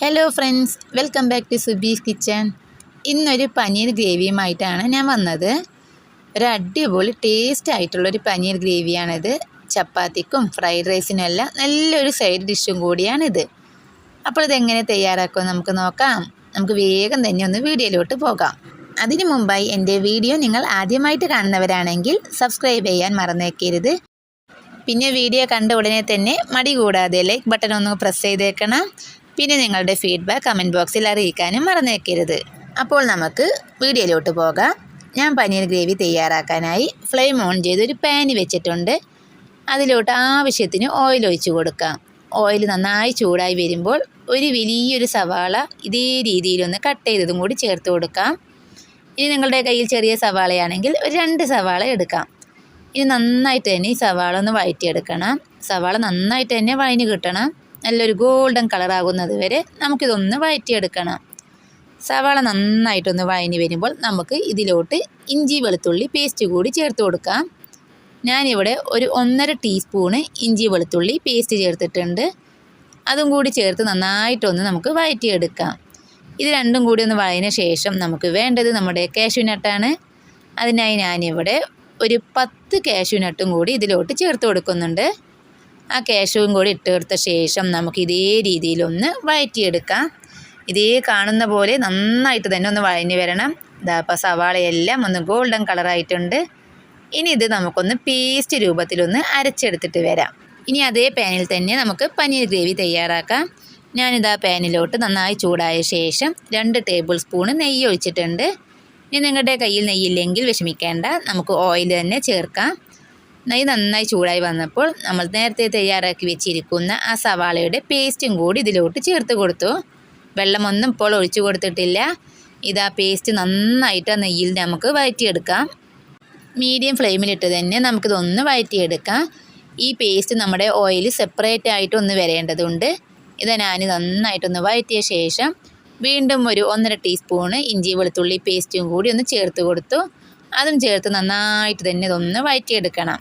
Hello friends welcome back to Subi's kitchen ഇന്നൊരു പനീർ ഗ്രേവിയുമായിട്ടാണ് ഞാൻ വന്നത്. ഒരു അടിപൊളി ടേസ്റ്റ് ആയിട്ടുള്ളൊരു പനീർ ഗ്രേവിയാണിത്. ചപ്പാത്തിക്കും ഫ്രൈഡ് റൈസിനും എല്ലാം നല്ലൊരു സൈഡ് ഡിഷും കൂടിയാണിത്. അപ്പോൾ ഇതെങ്ങനെ തയ്യാറാക്കുമെന്ന് നമുക്ക് നോക്കാം. നമുക്ക് വേഗം തന്നെ ഒന്ന് വീഡിയോയിലോട്ട് പോകാം. അതിനു മുമ്പായി എന്റെ വീഡിയോ നിങ്ങൾ ആദ്യമായിട്ട് കാണുന്നവരാണെങ്കിൽ സബ്സ്ക്രൈബ് ചെയ്യാൻ മറന്നേക്കരുത്. പിന്നെ വീഡിയോ കണ്ട ഉടനെ തന്നെ മടി കൂടാതെ ലൈക്ക് ബട്ടൺ ഒന്ന് പ്രസ് ചെയ്തേക്കണം. പിന്നെ നിങ്ങളുടെ ഫീഡ്ബാക്ക് കമന്റ് ബോക്സിൽ അറിയിക്കാനും മറന്നേക്കരുത്. അപ്പോൾ നമുക്ക് വീഡിയോയിലോട്ട് പോകാം. ഞാൻ പനീർ ഗ്രേവി തയ്യാറാക്കാനായി ഫ്ലെയിം ഓൺ ചെയ്ത് ഒരു പാന് വെച്ചിട്ടുണ്ട്. അതിലോട്ട് ആവശ്യത്തിന് ഓയിൽ ഒഴിച്ചു കൊടുക്കാം. ഓയിൽ നന്നായി ചൂടായി വരുമ്പോൾ ഒരു വലിയൊരു സവാള ഇതേ രീതിയിലൊന്ന് കട്ട് ചെയ്തതും കൂടി ചേർത്ത് കൊടുക്കാം. ഇനി നിങ്ങളുടെ കയ്യിൽ ചെറിയ സവാളയാണെങ്കിൽ ഒരു രണ്ട് സവാള എടുക്കാം. ഇനി നന്നായിട്ട് തന്നെ ഈ സവാള ഒന്ന് വഴറ്റിയെടുക്കണം. സവാള നന്നായിട്ട് തന്നെ വഴഞ്ഞ് കിട്ടണം. നല്ലൊരു ഗോൾഡൻ കളറാകുന്നത് വരെ നമുക്കിതൊന്ന് വഴറ്റിയെടുക്കണം. സവാള നന്നായിട്ടൊന്ന് വഴഞ്ഞ് വരുമ്പോൾ നമുക്ക് ഇതിലോട്ട് ഇഞ്ചി വെളുത്തുള്ളി പേസ്റ്റ് കൂടി ചേർത്ത് കൊടുക്കാം. ഞാനിവിടെ ഒരു ഒന്നര ടീസ്പൂണ് ഇഞ്ചി വെളുത്തുള്ളി പേസ്റ്റ് ചേർത്തിട്ടുണ്ട്. അതും കൂടി ചേർത്ത് നന്നായിട്ടൊന്ന് നമുക്ക് വഴറ്റിയെടുക്കാം. ഇത് രണ്ടും കൂടി ഒന്ന് വഴഞ്ഞ ശേഷം നമുക്ക് വേണ്ടത് നമ്മുടെ കാഷ്യൂനട്ടാണ് അതിനായി ഞാനിവിടെ ഒരു പത്ത് കാഷ്യൂനട്ടും കൂടി ഇതിലോട്ട് ചേർത്ത് കൊടുക്കുന്നുണ്ട്. ആ കേശവും കൂടി ഇട്ട് കൊടുത്ത ശേഷം നമുക്ക് ഇതേ രീതിയിലൊന്ന് വഴറ്റിയെടുക്കാം ഇതേ കാണുന്ന പോലെ നന്നായിട്ട് തന്നെ ഒന്ന് വഴഞ്ഞു വരണം. ഇതാ അപ്പോൾ സവാളയെല്ലാം ഒന്ന് ഗോൾഡൻ കളറായിട്ടുണ്ട്. ഇനി ഇത് നമുക്കൊന്ന് പേസ്റ്റ് രൂപത്തിലൊന്ന് അരച്ചെടുത്തിട്ട് വരാം. ഇനി അതേ പാനിൽ തന്നെ നമുക്ക് പനീർ ഗ്രേവി തയ്യാറാക്കാം. ഞാനിതാ പാനിലോട്ട് നന്നായി ചൂടായ ശേഷം രണ്ട് ടേബിൾ സ്പൂണ് നെയ്യ് ഒഴിച്ചിട്ടുണ്ട്. ഇനി നിങ്ങളുടെ കയ്യിൽ നെയ്യില്ലെങ്കിൽ വിഷമിക്കേണ്ട. നമുക്ക് ഓയിൽ തന്നെ ചേർക്കാം. നെയ്യ് നന്നായി ചൂടായി വന്നപ്പോൾ നമ്മൾ നേരത്തെ തയ്യാറാക്കി വെച്ചിരിക്കുന്ന ആ സവാളയുടെ പേസ്റ്റും കൂടി ഇതിലോട്ട് ചേർത്ത് കൊടുത്തു. വെള്ളമൊന്നും ഇപ്പോൾ ഒഴിച്ചു കൊടുത്തിട്ടില്ല. ഇതാ പേസ്റ്റ് നന്നായിട്ട് നെയ്യിൽ നമുക്ക് വഴറ്റിയെടുക്കാം. മീഡിയം ഫ്ലെയിമിലിട്ട് തന്നെ നമുക്കിതൊന്ന് വഴറ്റിയെടുക്കാം. ഈ പേസ്റ്റ് നമ്മുടെ ഓയിൽ സെപ്പറേറ്റ് ആയിട്ട് ഒന്ന് വരേണ്ടതുണ്ട്. ഇത് ഞാൻ നന്നായിട്ടൊന്ന് വഴറ്റിയ ശേഷം വീണ്ടും ഒരു ഒന്നര ടീസ്പൂണ് ഇഞ്ചി വെളുത്തുള്ളി പേസ്റ്റും കൂടി ഒന്ന് ചേർത്ത് കൊടുത്തു. അതും ചേർത്ത് നന്നായിട്ട് തന്നെ ഇതൊന്ന് വഴറ്റിയെടുക്കണം.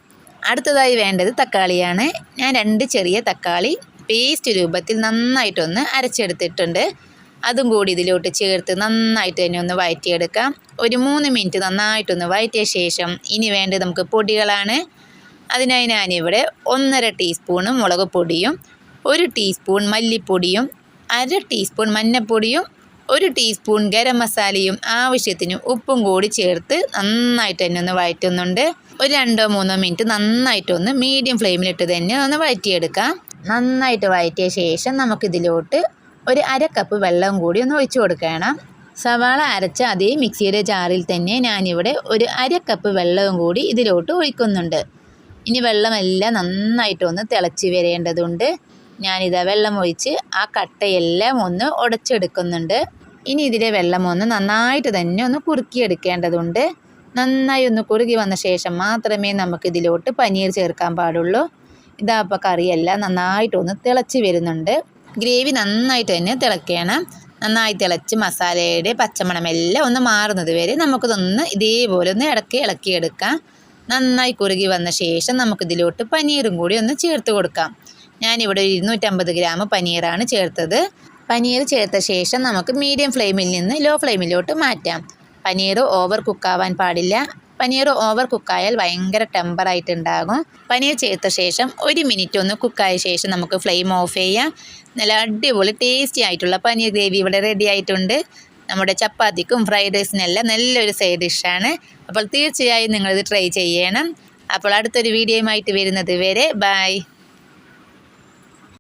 അടുത്തതായി വേണ്ടത് തക്കാളിയാണ്. ഞാൻ രണ്ട് ചെറിയ തക്കാളി പേസ്റ്റ് രൂപത്തിൽ നന്നായിട്ടൊന്ന് അരച്ചെടുത്തിട്ടുണ്ട്. അതും കൂടി ഇതിലോട്ട് ചേർത്ത് നന്നായിട്ട് തന്നെ ഒന്ന് വഴറ്റിയെടുക്കാം ഒരു മൂന്ന് മിനിറ്റ് നന്നായിട്ടൊന്ന് വഴറ്റിയ ശേഷം ഇനി വേണ്ടത് നമുക്ക് പൊടികളാണ്. അതിനായി ഞാനിവിടെ ഒന്നര ടീസ്പൂണ് മുളക് പൊടിയും ഒരു ടീസ്പൂൺ മല്ലിപ്പൊടിയും അര ടീസ്പൂൺ മഞ്ഞൾപ്പൊടിയും ഒരു ടീസ്പൂൺ ഗരം മസാലയും ആവശ്യത്തിന് ഉപ്പും കൂടി ചേർത്ത് നന്നായിട്ട് തന്നെ ഒന്ന് വഴറ്റുന്നുണ്ട് ഒരു രണ്ടോ മൂന്നോ മിനിറ്റ് നന്നായിട്ട് ഒന്ന് മീഡിയം ഫ്ലെയിമിലിട്ട് തന്നെ ഒന്ന് വഴറ്റിയെടുക്കാം. നന്നായിട്ട് വഴറ്റിയ ശേഷം നമുക്കിതിലോട്ട് ഒരു അര കപ്പ് വെള്ളം കൂടി ഒന്ന് ഒഴിച്ചു കൊടുക്കണം. സവാള അരച്ച അതേ മിക്സിയുടെ ജാറിൽ തന്നെ ഞാനിവിടെ ഒരു അര കപ്പ് വെള്ളവും കൂടി ഇതിലോട്ട് ഒഴിക്കുന്നുണ്ട്. ഇനി വെള്ളമെല്ലാം നന്നായിട്ടൊന്ന് തിളച്ച് വരേണ്ടതുണ്ട്. ഞാനിതാ വെള്ളം ഒഴിച്ച് ആ കട്ടയെല്ലാം ഒന്ന് ഉടച്ചെടുക്കുന്നുണ്ട്. ഇനി ഇതിലെ വെള്ളം ഒന്ന് നന്നായിട്ട് തന്നെ ഒന്ന് കുറുക്കിയെടുക്കേണ്ടതുണ്ട്. നന്നായി ഒന്ന് കുറുകി വന്ന ശേഷം മാത്രമേ നമുക്ക് ഇതിലോട്ട് പനീർ ചേർക്കാൻ പാടുള്ളൂ. ഇതാ അപ്പോൾ കറിയെല്ലാം നന്നായിട്ടൊന്ന് തിളച്ച് വരുന്നുണ്ട്. ഗ്രേവി നന്നായിട്ട് തന്നെ തിളക്കണം. നന്നായി തിളച്ച് മസാലയുടെ പച്ചമണമെല്ലാം ഒന്ന് മാറുന്നത് വരെ നമുക്കിതൊന്ന് ഇതേപോലെ ഒന്ന് ഇടയ്ക്ക് ഇളക്കിയെടുക്കാം. നന്നായി കുറുകി വന്ന ശേഷം നമുക്കിതിലോട്ട് പനീറും കൂടി ഒന്ന് ചേർത്ത് കൊടുക്കാം. ഞാനിവിടെ ഇരുന്നൂറ്റമ്പത് ഗ്രാം പനീറാണ് ചേർത്തത്. പനീർ ചേർത്ത ശേഷം നമുക്ക് മീഡിയം ഫ്ലെയിമിൽ നിന്ന് ലോ ഫ്ലെയിമിലോട്ട് മാറ്റാം. പനീർ ഓവർ കുക്കാവാൻ പാടില്ല. പനീർ ഓവർ കുക്കായാൽ ഭയങ്കര ടെമ്പറായിട്ടുണ്ടാകും പനീർ ചേർത്ത ശേഷം ഒരു മിനിറ്റ് ഒന്ന് കുക്കായ ശേഷം നമുക്ക് ഫ്ലെയിം ഓഫ് ചെയ്യാം. നല്ല അടിപൊളി ടേസ്റ്റി ആയിട്ടുള്ള പനീർ ഗ്രേവി ഇവിടെ റെഡി ആയിട്ടുണ്ട്. നമ്മുടെ ചപ്പാത്തിക്കും ഫ്രൈഡ് റൈസിനെല്ലാം നല്ലൊരു സൈഡ് ഡിഷാണ് അപ്പോൾ തീർച്ചയായും നിങ്ങളിത് ട്രൈ ചെയ്യണം. അപ്പോൾ അടുത്തൊരു വീഡിയോയുമായിട്ട് വരുന്നത് വരെ ബായ്